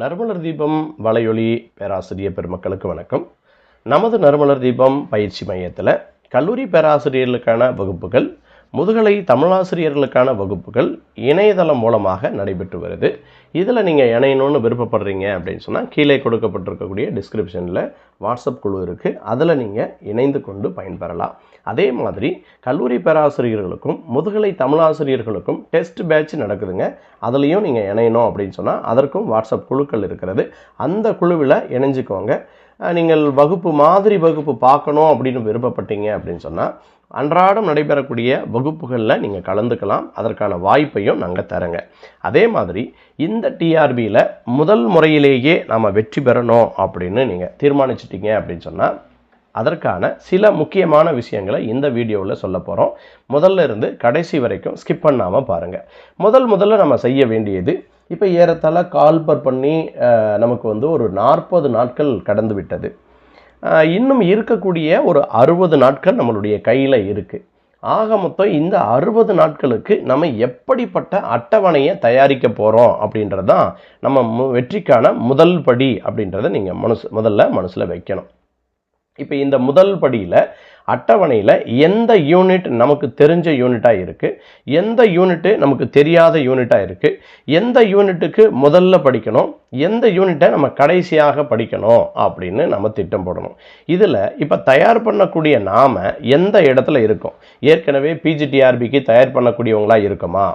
நறுமலர் தீபம் வலையொலி பேராசிரியர் பெருமக்களுக்கு வணக்கம். நமது நறுமலர் தீபம் பயிற்சி மையத்தில் கல்லூரி பேராசிரியர்களுக்கான வகுப்புகள் முதுகலை தமிழாசிரியர்களுக்கான வகுப்புகள் இணையதளம் மூலமாக நடைபெற்று வருது. இதில் நீங்கள் இணையணும்னு விருப்பப்படுறீங்க அப்படின்னு சொன்னால் கீழே கொடுக்கப்பட்டிருக்கக்கூடிய டிஸ்கிரிப்ஷனில் வாட்ஸ்அப் குழு இருக்குது அதில் நீங்கள் இணைந்து கொண்டு பயன்பெறலாம். அதே மாதிரி கல்லூரி பேராசிரியர்களுக்கும் முதுகலை தமிழாசிரியர்களுக்கும் டெஸ்ட் பேட்ச் நடக்குதுங்க. அதுலேயும் நீங்கள் இணையணும் அப்படின்னு சொன்னால் அதற்கும் வாட்ஸ்அப் குழுக்கள் இருக்கிறது. அந்த குழுவில் இணைஞ்சுக்கோங்க. நீங்கள் வகுப்பு மாதிரி வகுப்பு பார்க்கணும் அப்படின்னு விருப்பப்பட்டீங்க அப்படின்னு சொன்னால் அன்றாடம் நடைபெறக்கூடிய வகுப்புகளில் நீங்கள் கலந்துக்கலாம். அதற்கான வாய்ப்பையும் நாங்கள் தரங்க. அதே மாதிரி இந்த டிஆர்பியில் முதல் முறையிலேயே நாம் வெற்றி பெறணும் அப்படின்னு நீங்கள் தீர்மானிச்சிட்டிங்க அப்படின்னு சொன்னால் அதற்கான சில முக்கியமான விஷயங்களை இந்த வீடியோவில் சொல்ல போகிறோம் முதல்ல இருந்து கடைசி வரைக்கும் ஸ்கிப் பண்ணாமல் பாருங்கள் முதல் முதல்ல நம்ம செய்ய வேண்டியது இப்போ ஏறத்தாழ கால்பர் பண்ணி நமக்கு வந்து ஒரு நாற்பது நாட்கள் கடந்து விட்டது. இன்னும் இருக்கக்கூடிய ஒரு அறுபது நாட்கள் நம்மளுடைய கையில் இருக்குது ஆக மொத்தம் இந்த அறுபது நாட்களுக்கு நம்ம எப்படிப்பட்ட அட்டவணையை தயாரிக்க போகிறோம் அப்படின்றது தான் நம்ம மு- வெற்றிக்கான முதல் படி அப்படின்றத நீங்கள் மனசு முதல்ல மனசில் வைக்கணும். இப்போ இந்த முதல் படியில் அட்டவணையில் எந்த யூனிட் நமக்கு தெரிஞ்ச யூனிட்டாக இருக்குது எந்த யூனிட்டு நமக்கு தெரியாத யூனிட்டாக இருக்குது எந்த யூனிட்டுக்கு முதல்ல படிக்கணும் எந்த யூனிட்டை நம்ம கடைசியாக படிக்கணும் அப்படின்னு நம்ம திட்டம் போடணும். இதில் இப்போ தயார் பண்ணக்கூடிய நாம் எந்த இடத்துல இருக்கோம்? ஏற்கனவே பிஜிடிஆர்பிக்கு தயார் பண்ணக்கூடியவங்களா இருக்கோமா?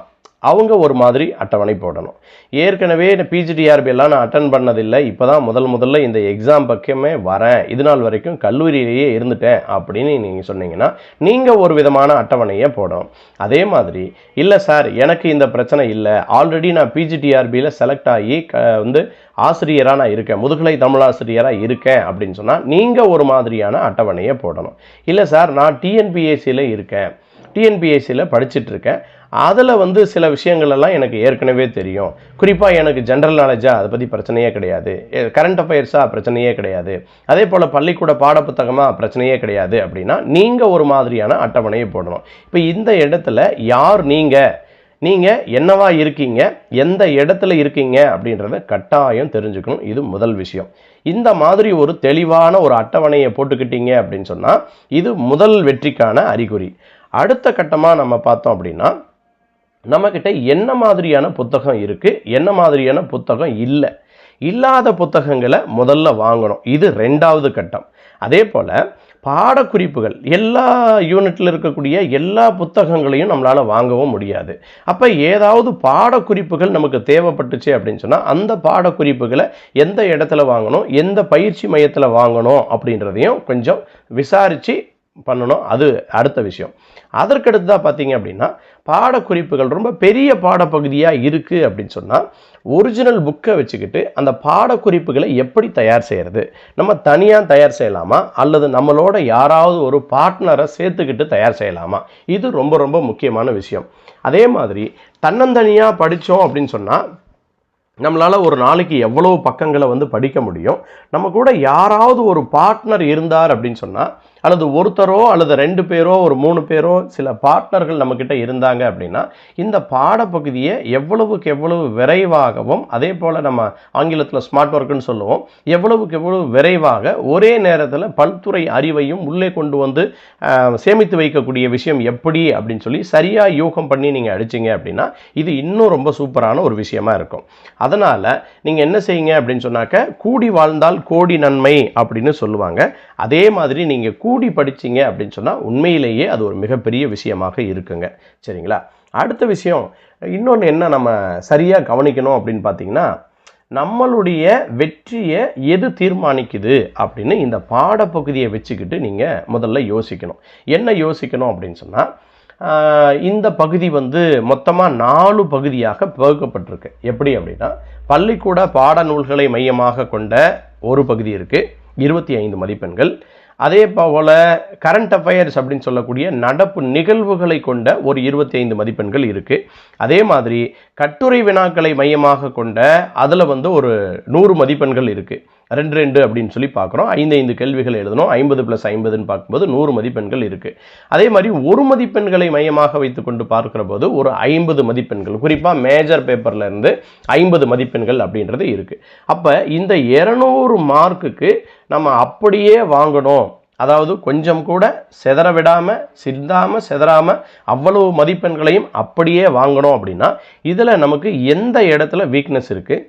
அவங்க ஒரு மாதிரி அட்டவணை போடணும். ஏற்கனவே இந்த பிஜிடிஆர்பி எல்லாம் நான் அட்டன் பண்ணதில்லை. இப்போ தான் முதல் முதல்ல இந்த எக்ஸாம் பக்கமே வரேன். இது நாள் வரைக்கும் கல்லூரியிலேயே இருந்துட்டேன் அப்படின்னு நீங்கள் சொன்னீங்கன்னா நீங்கள் ஒரு விதமான அட்டவணையை போடணும். அதே மாதிரி இல்லை சார் எனக்கு இந்த பிரச்சனை இல்லை. ஆல்ரெடி நான் பிஜிடிஆர்பியில் செலக்ட் ஆகி க வந்து ஆசிரியராக நான் இருக்கேன். முதுகலை தமிழாசிரியராக இருக்கேன் அப்படின்னு சொன்னால் நீங்கள் ஒரு மாதிரியான அட்டவணையை போடணும். இல்லை சார் நான் டிஎன்பிஎஸ்சியில் இருக்கேன். டிஎன்பிஎஸ்சியில் படிச்சுட்டு இருக்கேன் அதில் வந்து சில விஷயங்களெல்லாம் எனக்கு ஏற்கனவே தெரியும். குறிப்பாக எனக்கு ஜென்ரல் நாலேஜாக அதை பற்றி பிரச்சனையே கிடையாது. கரண்ட் அஃபேர்ஸாக பிரச்சனையே கிடையாது. அதே போல் பள்ளிக்கூட பாடப்புத்தகமாக பிரச்சனையே கிடையாது அப்படின்னா நீங்கள் ஒரு மாதிரியான அட்டவணையை போடணும். இப்போ இந்த இடத்துல யார் நீங்கள் நீங்கள் என்னவா இருக்கீங்க? எந்த இடத்துல இருக்கீங்க? அப்படின்றத கட்டாயம் தெரிஞ்சுக்கணும். இது முதல் விஷயம். இந்த மாதிரி ஒரு தெளிவான ஒரு அட்டவணையை போட்டுக்கிட்டீங்க அப்படின்னு சொன்னால் இது முதல் வெற்றிக்கான அறிகுறி. அடுத்த கட்டமாக நம்ம பார்த்தோம் அப்படின்னா நம்மக்கிட்ட என்ன மாதிரியான புத்தகம் இருக்குது என்ன மாதிரியான புத்தகம் இல்லை. இல்லாத புத்தகங்களை முதல்ல வாங்கணும். இது ரெண்டாவது கட்டம். அதே போல் பாடக்குறிப்புகள் எல்லா யூனிட்டில் இருக்கக்கூடிய எல்லா புத்தகங்களையும் நம்மளால் வாங்கவும் முடியாது. அப்போ ஏதாவது பாடக்குறிப்புகள் நமக்கு தேவைப்பட்டுச்சு அப்படின்னு சொன்னால் அந்த பாடக்குறிப்புகளை எந்த இடத்துல வாங்கணும் எந்த பயிற்சி மையத்தில் வாங்கணும் அப்படின்றதையும் கொஞ்சம் விசாரித்து பண்ணணும். அது அடுத்த விஷயம். அதற்கடுத்ததாக பார்த்தீங்க அப்படின்னா பாடக்குறிப்புகள் ரொம்ப பெரிய பாடப்பகுதியாக இருக்குது அப்படின்னு சொன்னால் ஒரிஜினல் புக்கை வச்சுக்கிட்டு அந்த பாடக்குறிப்புகளை எப்படி தயார் செய்கிறது நம்ம தனியாக தயார் செய்யலாமா? அல்லது நம்மளோட யாராவது ஒரு பார்ட்னரை சேர்த்துக்கிட்டு தயார் செய்யலாமா? இது ரொம்ப ரொம்ப முக்கியமான விஷயம். அதே மாதிரி தன்னந்தனியாக படித்தோம் அப்படின்னு சொன்னால் நம்மளால் ஒரு நாளைக்கு எவ்வளோ பக்கங்களை வந்து படிக்க முடியும்? நம்ம கூட யாராவது ஒரு பார்ட்னர் இருந்தார் அப்படின்னு சொன்னால் அல்லது ஒருத்தரோ அல்லது ரெண்டு பேரோ ஒரு மூணு பேரோ சில பார்ட்னர்கள் நம்மக்கிட்ட இருந்தாங்க அப்படின்னா இந்த பாடப்பகுதியை எவ்வளவுக்கு எவ்வளவு விரைவாகவும் அதே போல் நம்ம ஆங்கிலத்தில் ஸ்மார்ட் ஒர்க்குன்னு சொல்லுவோம் எவ்வளவுக்கு எவ்வளவு விரைவாக ஒரே நேரத்தில் பல்துறை அறிவையும் உள்ளே கொண்டு வந்து சேமித்து வைக்கக்கூடிய விஷயம் எப்படி அப்படின்னு சொல்லி சரியாக யூகம் பண்ணி நீங்கள் அடிச்சீங்க அப்படின்னா இது இன்னும் ரொம்ப சூப்பரான ஒரு விஷயமா இருக்கும். அதனால் நீங்கள் என்ன செய்யுங்க அப்படின்னு சொன்னாக்க கூடி வாழ்ந்தால் கோடி நன்மை அப்படின்னு சொல்லுவாங்க. அதே மாதிரி நீங்கள் கூ கூடி படிச்சீங்க அப்படின்னு சொன்னால் உண்மையிலேயே அது ஒரு மிகப்பெரிய விஷயமாக இருக்குங்க. சரிங்களா? அடுத்த விஷயம் இன்னொன்று என்ன நம்ம சரியாக கவனிக்கணும் அப்படின்னு பார்த்தீங்கன்னா நம்மளுடைய வெற்றியை எது தீர்மானிக்குது அப்படின்னு இந்த பாடப்பகுதியை வச்சுக்கிட்டு நீங்கள் முதல்ல யோசிக்கணும். என்ன யோசிக்கணும் அப்படின்னு சொன்னால் இந்த பகுதி வந்து மொத்தமாக நாலு பகுதியாக பகுக்கப்பட்டிருக்கு எப்படி அப்படின்னா பள்ளிக்கூட பாடநூல்களை மையமாக கொண்ட ஒரு பகுதி இருக்குது இருபத்தி ஐந்து மதிப்பெண்கள். அதே போல் கரண்ட் அஃபயர்ஸ் அப்படின்னு சொல்லக்கூடிய நடப்பு நிகழ்வுகளை கொண்ட ஒரு இருபத்தி ஐந்து மதிப்பெண்கள் இருக்குது அதே மாதிரி கட்டுரை வினாக்களை மையமாக கொண்ட அதில் வந்து ஒரு நூறு மதிப்பெண்கள் இருக்குது ரெண்டு ரெண்டு அப்படின்னு சொல்லி பார்க்குறோம். ஐந்து ஐந்து கேள்விகள் எழுதணும். ஐம்பது ப்ளஸ் ஐம்பதுன்னு பார்க்கும்போது நூறு மதிப்பெண்கள் இருக்குது அதே மாதிரி ஒரு மதிப்பெண்களை மையமாக வைத்துக்கொண்டு பார்க்குற போது ஒரு ஐம்பது மதிப்பெண்கள் குறிப்பாக மேஜர் பேப்பர்லேருந்து ஐம்பது மதிப்பெண்கள் அப்படின்றது இருக்குது அப்போ இந்த இரநூறு மார்க்குக்கு நம்ம அப்படியே வாங்கணும். அதாவது கொஞ்சம் கூட செதற விடாமல் சிந்தாமல் செதறாமல் அவ்வளவு மதிப்பெண்களையும் அப்படியே வாங்கணும் அப்படின்னா இதில் நமக்கு எந்த இடத்துல வீக்னஸ் இருக்குது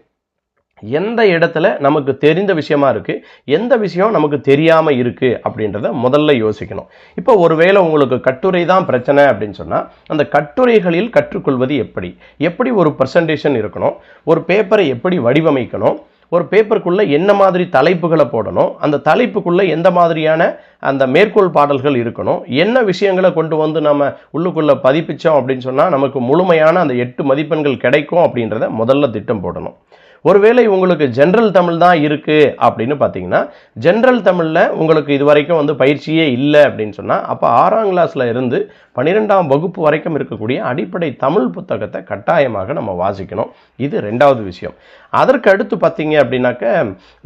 எந்த இடத்துல நமக்கு தெரிந்த விஷயமா இருக்குது எந்த விஷயம் நமக்கு தெரியாமல் இருக்குது அப்படின்றத முதல்ல யோசிக்கணும். இப்போ ஒருவேளை உங்களுக்கு கட்டுரை தான் பிரச்சனை அப்படின்னு சொன்னால் அந்த கட்டுரைகளில் கற்றுக்கொள்வது எப்படி? எப்படி ஒரு ப்ரெசன்டேஷன் இருக்கணும்? ஒரு பேப்பரை எப்படி வடிவமைக்கணும்? ஒரு பேப்பருக்குள்ளே என்ன மாதிரி தலைப்புகளை போடணும்? அந்த தலைப்புக்குள்ளே எந்த மாதிரியான அந்த மேற்கோள் பாடல்கள் இருக்கணும்? என்ன விஷயங்களை கொண்டு வந்து நம்ம உள்ளுக்குள்ளே பதிப்பிச்சோம் அப்படின்னு சொன்னால் நமக்கு முழுமையான அந்த எட்டு மதிப்பெண்கள் கிடைக்கும் அப்படின்றத முதல்ல திட்டம் போடணும். ஒருவேளை உங்களுக்கு ஜென்ரல் தமிழ் தான் இருக்குது அப்படின்னு பார்த்தீங்கன்னா ஜென்ரல் தமிழில் உங்களுக்கு இது வரைக்கும் வந்து பயிற்சியே இல்லை அப்படின்னு சொன்னால் அப்போ ஆறாம் கிளாஸில் இருந்து பன்னிரெண்டாம் வகுப்பு வரைக்கும் இருக்கக்கூடிய அடிப்படை தமிழ் புத்தகத்தை கட்டாயமாக நம்ம வாசிக்கணும். இது ரெண்டாவது விஷயம். அதற்கு அடுத்து பார்த்தீங்க அப்படின்னாக்க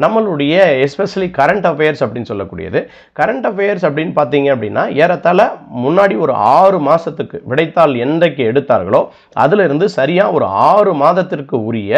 நம்மளுடைய எஸ்பெஷலி கரண்ட் அஃபேர்ஸ் அப்படின்னு சொல்லக்கூடியது. கரண்ட் அஃபேர்ஸ் அப்படின்னு பார்த்தீங்க அப்படின்னா ஏறத்தாழ முன்னாடி ஒரு ஆறு மாதத்துக்கு விடைத்தாள் என்றைக்கு எடுத்தார்களோ அதிலிருந்து சரியாக ஒரு ஆறு மாதத்திற்கு உரிய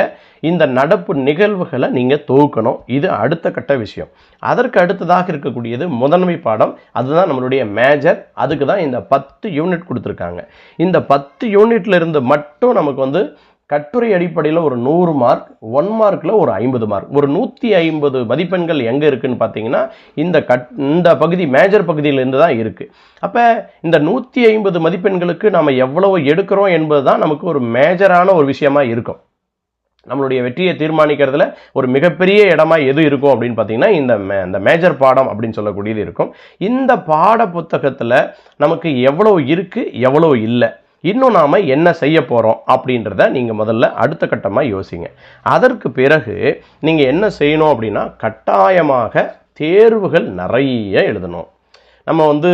இந்த நடப்பு நிகழ்வுகளை நீங்கள் தொகுக்கணும். இது அடுத்த கட்ட விஷயம். அதற்கு அடுத்ததாக இருக்கக்கூடியது முதன்மை பாடம். அதுதான் நம்மளுடைய மேஜர் அதுக்கு தான் இந்த பத்து யூனிட் கொடுத்துருக்காங்க. இந்த பத்து யூனிட்ல இருந்து மட்டும் நமக்கு வந்து கட்டுரை அடிப்படையில் ஒரு நூறு மார்க் ஒன் மார்க்கில் ஒரு ஐம்பது மார்க் ஒரு நூற்றி ஐம்பது மதிப்பெண்கள் எங்கே இருக்குதுன்னு பார்த்தீங்கன்னா இந்த கட் இந்த பகுதி மேஜர் பகுதியிலேருந்து தான் இருக்குது அப்போ இந்த நூற்றி ஐம்பது மதிப்பெண்களுக்கு நம்ம எவ்வளவு எடுக்கிறோம் என்பது தான் நமக்கு ஒரு மேஜரான ஒரு விஷயமா இருக்கும். நம்மளுடைய வெற்றியை தீர்மானிக்கிறதுல ஒரு மிகப்பெரிய இடமா எது இருக்கும் அப்படின்னு பார்த்தீங்கன்னா இந்த மே- இந்த மேஜர் பாடம் அப்படின்னு சொல்லக்கூடியது இருக்கும். இந்த பாட புத்தகத்தில் நமக்கு எவ்வளோ இருக்கு எவ்வளோ இல்லை இன்னும் நாம் என்ன செய்ய போகிறோம் அப்படின்றத நீங்கள் முதல்ல அடுத்த கட்டமாக யோசிங்க. அதற்கு பிறகு நீங்கள் என்ன செய்யணும் அப்படின்னா கட்டாயமாக தேர்வுகள் நிறைய எழுதணும். நம்ம வந்து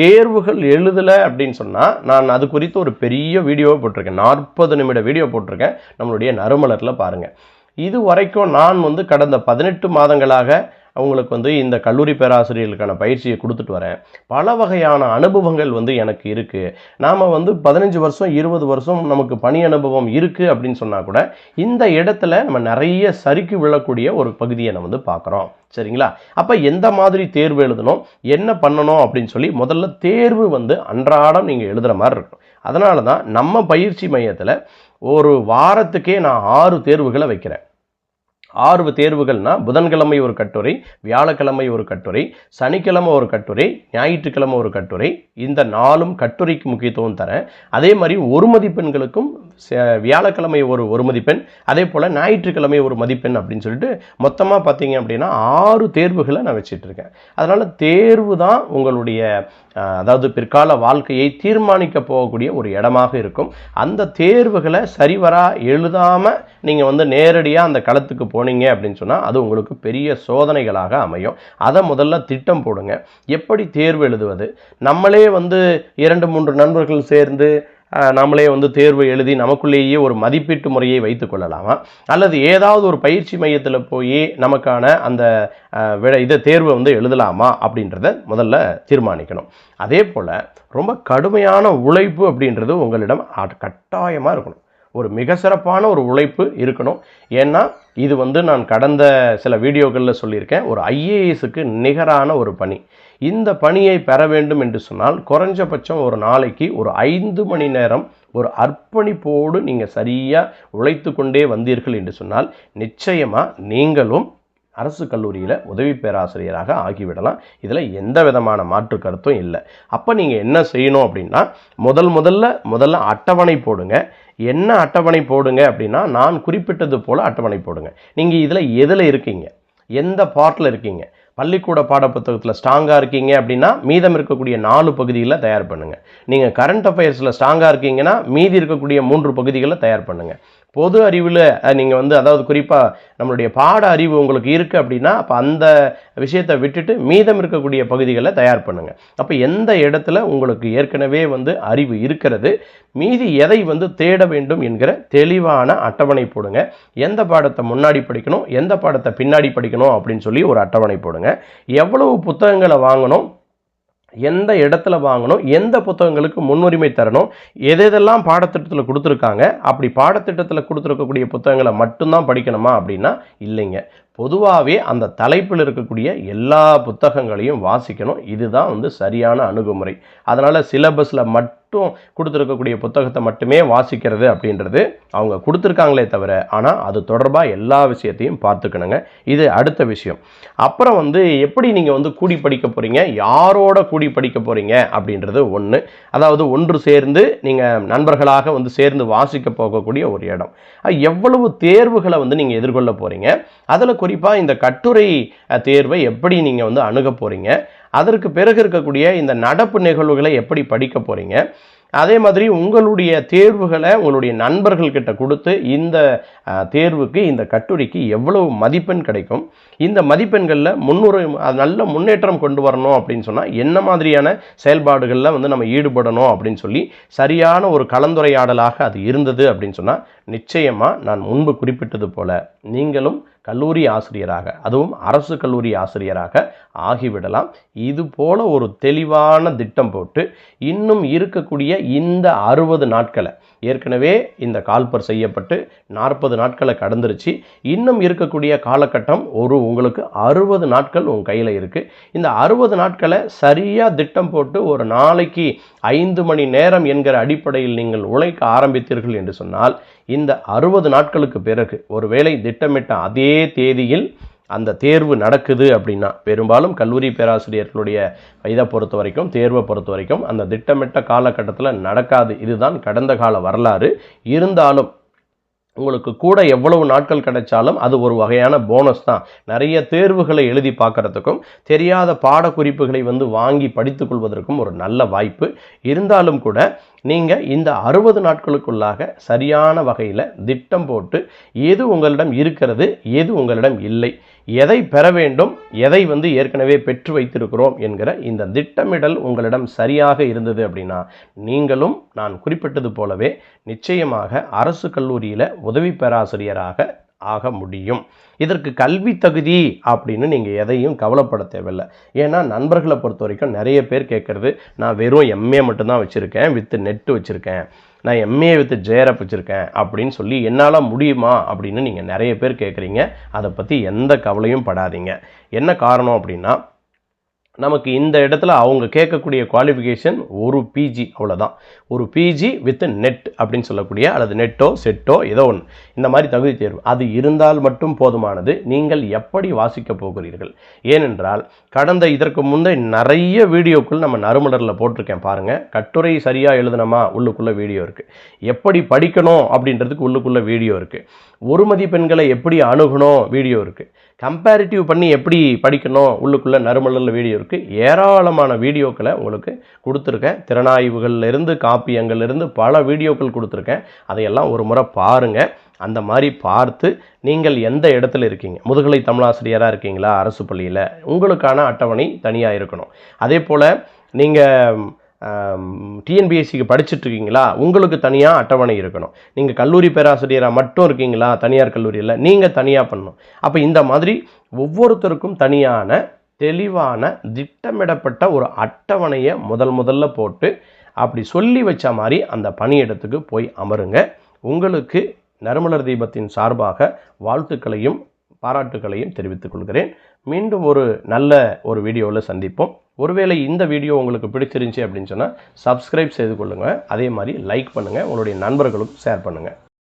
தேர்வுகள் எழுதலை அப்படின்னு சொன்னால் நான் அது குறித்து ஒரு பெரிய வீடியோவை போட்டிருக்கேன். நாற்பது நிமிட வீடியோ போட்டிருக்கேன். நம்மளுடைய நறுமலரில் பாருங்கள் இது வரைக்கும் நான் வந்து கடந்த பதினெட்டு மாதங்களாக அவங்களுக்கு வந்து இந்த கல்லூரி பேராசிரியர்களுக்கான பயிற்சியை கொடுத்துட்டு வரேன். பல வகையான அனுபவங்கள் வந்து எனக்கு இருக்குது நாம் வந்து பதினஞ்சு வருஷம் இருபது வருஷம் நமக்கு பணி அனுபவம் இருக்குது அப்படின்னு சொன்னால் கூட இந்த இடத்துல நம்ம நிறைய சறுக்கி விழக்கூடிய ஒரு பகுதியை நம்ம வந்து பார்க்குறோம். சரிங்களா? அப்போ எந்த மாதிரி தேர்வு எழுதணும் என்ன பண்ணணும் அப்படின்னு சொல்லி முதல்ல தேர்வு வந்து அன்றாடம் நீங்கள் எழுதுகிற மாதிரி இருக்கும். அதனால தான் நம்ம பயிற்சி மையத்தில் ஒரு வாரத்துக்கே நான் ஆறு தேர்வுகளை வைக்கிறேன். ஆறு தேர்வுகள்னா புதன்கிழமை ஒரு கட்டுரை வியாழக்கிழமை ஒரு கட்டுரை சனிக்கிழமை ஒரு கட்டுரை ஞாயிற்றுக்கிழமை ஒரு கட்டுரை. இந்த நாளும் கட்டுரைக்கு முக்கியத்துவம் தரேன் அதே மாதிரி ஒரு மதிப்பெண்களுக்கும் வியாழக்கிழமை ஒரு ஒரு மதிப்பெண் அதே போல் ஞாயிற்றுக்கிழமை ஒரு மதிப்பெண் அப்படின்னு சொல்லிட்டு மொத்தமாக பார்த்தீங்க அப்படின்னா ஆறு தேர்வுகளை நான் வச்சுட்டு இருக்கேன் அதனால் தேர்வு தான் உங்களுடைய அதாவது பிற்கால வாழ்க்கையை தீர்மானிக்க போகக்கூடிய ஒரு இடமாக இருக்கும். அந்த தேர்வுகளை சரிவரா எழுதாமல் நீங்கள் வந்து நேரடியாக அந்த களத்துக்கு போனீங்க அப்படின்னு சொன்னால் அது உங்களுக்கு பெரிய சோதனைகளாக அமையும். அதை முதல்ல திட்டம் போடுங்க. எப்படி தேர்வு எழுதுவது? நம்மளே வந்து இரண்டு மூன்று நண்பர்கள் சேர்ந்து நாமளே வந்து தேர்வு எழுதி நமக்குள்ளேயே ஒரு மதிப்பீட்டு முறையை வைத்து கொள்ளலாமா? அல்லது ஏதாவது ஒரு பயிற்சி மையத்தில் போய் நமக்கான அந்த விட இதை தேர்வை வந்து எழுதலாமா அப்படின்றத முதல்ல தீர்மானிக்கணும். அதே போல் ரொம்ப கடுமையான உழைப்பு அப்படின்றது உங்களிடம் கட்டாயமாக இருக்கணும். ஒரு மிக சிறப்பான ஒரு உழைப்பு இருக்கணும். ஏன்னா இது வந்து நான் கடந்த சில வீடியோக்களில் சொல்லியிருக்கேன். ஒரு ஐஏஎஸுக்கு நிகரான ஒரு பணி. இந்த பணியை பெற வேண்டும் என்று சொன்னால் குறைஞ்சபட்சம் ஒரு நாளைக்கு ஒரு ஐந்து மணி நேரம் ஒரு அர்ப்பணிப்போடு நீங்கள் சரியாக உழைத்து கொண்டே வந்தீர்கள் என்று சொன்னால் நிச்சயமாக நீங்களும் அரசு கல்லூரியில் உதவி பேராசிரியராக ஆகிவிடலாம். இதில் எந்த விதமான மாற்று கருத்தும் இல்லை. அப்போ நீங்கள் என்ன செய்யணும் அப்படின்னா முதல் முதல்ல முதல்ல அட்டவணை போடுங்க. என்ன அட்டவணை போடுங்க அப்படின்னா நான் குறிப்பிட்டது போல் அட்டவணை போடுங்க. நீங்கள் இதில் எதில் இருக்கீங்க? எந்த பார்ட்டில் இருக்கீங்க? பள்ளிக்கூட பாடப்புத்தகத்தில் ஸ்ட்ராங்காக இருக்கீங்க அப்படின்னா மீதம் இருக்கக்கூடிய நாலு பகுதிகளை தயார் பண்ணுங்கள் நீங்கள் கரண்ட் அஃபேர்ஸில் ஸ்ட்ராங்காக இருக்கீங்கன்னா மீதி இருக்கக்கூடிய மூன்று பகுதிகளை தயார் பண்ணுங்கள் பொது அறிவில் நீங்கள் வந்து அதாவது குறிப்பாக நம்மளுடைய பாட அறிவு உங்களுக்கு இருக்குது அப்படின்னா அப்போ அந்த விஷயத்தை விட்டுட்டு மீதம் இருக்கக்கூடிய பகுதிகளை தயார் பண்ணுங்கள் அப்போ எந்த இடத்துல உங்களுக்கு ஏற்கனவே வந்து அறிவு இருக்கிறது மீதி எதை வந்து தேட வேண்டும் என்கிற தெளிவான அட்டவணை போடுங்க. எந்த பாடத்தை முன்னாடி படிக்கணும் எந்த பாடத்தை பின்னாடி படிக்கணும் அப்படின்னு சொல்லி ஒரு அட்டவணை போடுங்க. எவ்வளவு புத்தகங்களை வாங்கணும் எந்த இடத்துல வாங்கணும் எந்த புத்தகங்களுக்கு முன்னுரிமை தரணும் எதெல்லாம் பாடத்திட்டத்தில் கொடுத்துருக்காங்க அப்படி பாடத்திட்டத்தில் கொடுத்துருக்கக்கூடிய புத்தகங்களை மட்டும்தான் படிக்கணுமா அப்படின்னா இல்லைங்க. பொதுவாகவே அந்த தலைப்பில் இருக்கக்கூடிய எல்லா புத்தகங்களையும் வாசிக்கணும். இதுதான் வந்து சரியான அணுகுமுறை. அதனால் சிலபஸில் மட்டும் கொடுத்துருக்கக்கூடிய புத்தகத்தை மட்டுமே வாசிக்கிறது அப்படின்றது அவங்க கொடுத்துருக்காங்களே தவிர ஆனால் அது தொடர்பாக எல்லா விஷயத்தையும் பார்த்துக்கணுங்க. இது அடுத்த விஷயம். அப்புறம் வந்து எப்படி நீங்கள் வந்து கூடி படிக்க போகிறீங்க யாரோட கூடி படிக்க போகிறீங்க அப்படின்றது ஒன்று அதாவது ஒன்று சேர்ந்து நீங்கள் நண்பர்களாக வந்து சேர்ந்து வாசிக்க போகக்கூடிய ஒரு இடம். எவ்வளவு தேர்வுகளை வந்து நீங்கள் எதிர்கொள்ள போகிறீங்க அதில் குறிப்பாக இந்த கட்டுரை தேர்வை எப்படி நீங்கள் வந்து அணுக போகிறீங்க அதற்கு பிறகு இருக்கக்கூடிய இந்த நடப்பு நிகழ்வுகளை எப்படி படிக்க போகிறீங்க அதே மாதிரி உங்களுடைய தேர்வுகளை உங்களுடைய நண்பர்கள்கிட்ட கொடுத்து இந்த தேர்வுக்கு இந்த கட்டுரைக்கு எவ்வளவு மதிப்பெண் கிடைக்கும் இந்த மதிப்பெண்களில் முன்னுரை நல்ல முன்னேற்றம் கொண்டு வரணும் அப்படின்னு சொன்னால் என்ன மாதிரியான செயல்பாடுகளில் வந்து நம்ம ஈடுபடணும் அப்படின்னு சொல்லி சரியான ஒரு கலந்துரையாடலாக அது இருந்தது அப்படின்னு சொன்னால் நிச்சயமாக நான் முன்பு குறிப்பிட்டது போல நீங்களும் கல்லூரி ஆசிரியராக அதுவும் அரசு கல்லூரி ஆசிரியராக ஆகிவிடலாம். இது போல ஒரு தெளிவான திட்டம் போட்டு இன்னும் இருக்கக்கூடிய இந்த அறுபது நாட்களை ஏற்கனவே இந்த கால்பர் செய்யப்பட்டு நாற்பது நாட்களை கடந்துருச்சு. இன்னும் இருக்கக்கூடிய காலகட்டம் ஒரு உங்களுக்கு அறுபது நாட்கள் உங்கள் கையில் இருக்குது இந்த அறுபது நாட்களை சரியாக திட்டம் போட்டு ஒரு நாளைக்கு ஐந்து மணி நேரம் என்கிற அடிப்படையில் நீங்கள் உழைக்க ஆரம்பித்தீர்கள் என்று சொன்னால் இந்த அறுபது நாட்களுக்கு பிறகு ஒருவேளை திட்டமிட்ட அதே தேதியில் அந்த தேர்வு நடக்குது அப்படின்னா பெரும்பாலும் கல்லூரி பேராசிரியர்களுடைய இதை பொறுத்த வரைக்கும் தேர்வை பொறுத்த வரைக்கும் அந்த திட்டமிட்ட காலகட்டத்தில் நடக்காது. இதுதான் கடந்த கால வரலாறு. இருந்தாலும் உங்களுக்கு கூட எவ்வளவு நாட்கள் கிடைச்சாலும் அது ஒரு வகையான போனஸ் தான். நிறைய தேர்வுகளை எழுதி பார்க்கறதுக்கும் தெரியாத பாடக்குறிப்புகளை வந்து வாங்கி படித்துக்கொள்வதற்கும் ஒரு நல்ல வாய்ப்பு. இருந்தாலும் கூட நீங்கள் இந்த அறுபது நாட்களுக்குள்ளாக சரியான வகையில் திட்டம் போட்டு எது உங்களிடம் இருக்கிறது எது உங்களிடம் இல்லை எதை பெற வேண்டும் எதை வந்து ஏற்கனவே பெற்று வைத்திருக்கிறோம் என்கிற இந்த திட்டமிடல் உங்களிடம் சரியாக இருந்தது அப்படின்னா நீங்களும் நான் குறிப்பிட்டது போலவே நிச்சயமாக அரசு கல்லூரியில் உதவி பேராசிரியராக ஆக முடியும். இதற்கு கல்வி தகுதி அப்படின்னு நீங்கள் எதையும் கவலைப்பட தேவையில்லை. ஏன்னா நண்பர்களை பொறுத்த வரைக்கும் நிறைய பேர் கேட்குறது நான் வெறும் எம்ஏ மட்டும்தான் வச்சுருக்கேன் வித் நெட்டு வச்சுருக்கேன். நான் எம்ஏ வித் ஜேரப் வச்சுருக்கேன் அப்படின்னு சொல்லி என்னால் முடியுமா அப்படின்னு நீங்கள் நிறைய பேர் கேட்குறீங்க அதை பற்றி எந்த கவலையும் படாதீங்க. என்ன காரணம் அப்படின்னா நமக்கு இந்த இடத்துல அவங்க கேட்கக்கூடிய குவாலிஃபிகேஷன் ஒரு பிஜி அவ்வளோதான் ஒரு பிஜி வித் நெட் அப்படின்னு சொல்லக்கூடிய அல்லது நெட்டோ செட்டோ ஏதோ ஒன்று இந்த மாதிரி தகுதி தேர்வு. அது இருந்தால் மட்டும் போதுமானது. நீங்கள் எப்படி வாசிக்க போகிறீர்கள்? ஏனென்றால் கடந்த இதற்கு முந்தை நிறைய வீடியோக்கள் நம்ம நறுமலரில் போட்டிருக்கேன் பாருங்கள் கட்டுரை சரியாக எழுதணுமா? உள்ளுக்குள்ளே வீடியோ இருக்குது எப்படி படிக்கணும் அப்படின்றதுக்கு உள்ளுக்குள்ளே வீடியோ இருக்குது ஒரு மதிப்பெண்களை எப்படி அணுகணும்? வீடியோ இருக்குது கம்பேரிட்டிவ் பண்ணி எப்படி படிக்கணும்? உள்ளுக்குள்ளே நறுமலரில் வீடியோ இருக்குது ஏராளமான வீடியோக்களை உங்களுக்கு கொடுத்துருக்கேன். திறனாய்வுகள்லேருந்து காப்பியங்கள்லேருந்து பல வீடியோக்கள் கொடுத்துருக்கேன். அதையெல்லாம் ஒரு முறை பாருங்கள் அந்த மாதிரி பார்த்து நீங்கள் எந்த இடத்துல இருக்கீங்க? முதுகலை தமிழாசிரியராக இருக்கீங்களா? அரசு பள்ளியில். உங்களுக்கான அட்டவணை தனியாக இருக்கணும். அதே போல் நீங்கள் டிஎன்பிஎஸ்சிக்கு படிச்சுட்டு இருக்கீங்களா உங்களுக்கு தனியாக அட்டவணை இருக்கணும். நீங்கள் கல்லூரி பேராசிரியராக மட்டும் இருக்கீங்களா? தனியார் கல்லூரியில் நீங்கள் தனியாக பண்ணணும். அப்போ இந்த மாதிரி ஒவ்வொருத்தருக்கும் தனியான தெளிவான திட்டமிடப்பட்ட ஒரு அட்டவணையை முதல் முதல்ல போட்டு அப்படி சொல்லி வச்ச மாதிரி அந்த பணியிடத்துக்கு போய் அமருங்க. உங்களுக்கு நறுமலர் தீபத்தின் சார்பாக வாழ்த்துக்களையும் பாராட்டுக்களையும் தெரிவித்துக் கொள்கிறேன். மீண்டும் ஒரு நல்ல ஒரு வீடியோவில் சந்திப்போம். ஒருவேளை இந்த வீடியோ உங்களுக்கு பிடிச்சிருந்துச்சி அப்படின்னு சொன்னால் சப்ஸ்கிரைப் செய்து கொள்ளுங்கள் அதே மாதிரி லைக் பண்ணுங்கள் உங்களுடைய நண்பர்களுக்கும் ஷேர் பண்ணுங்கள்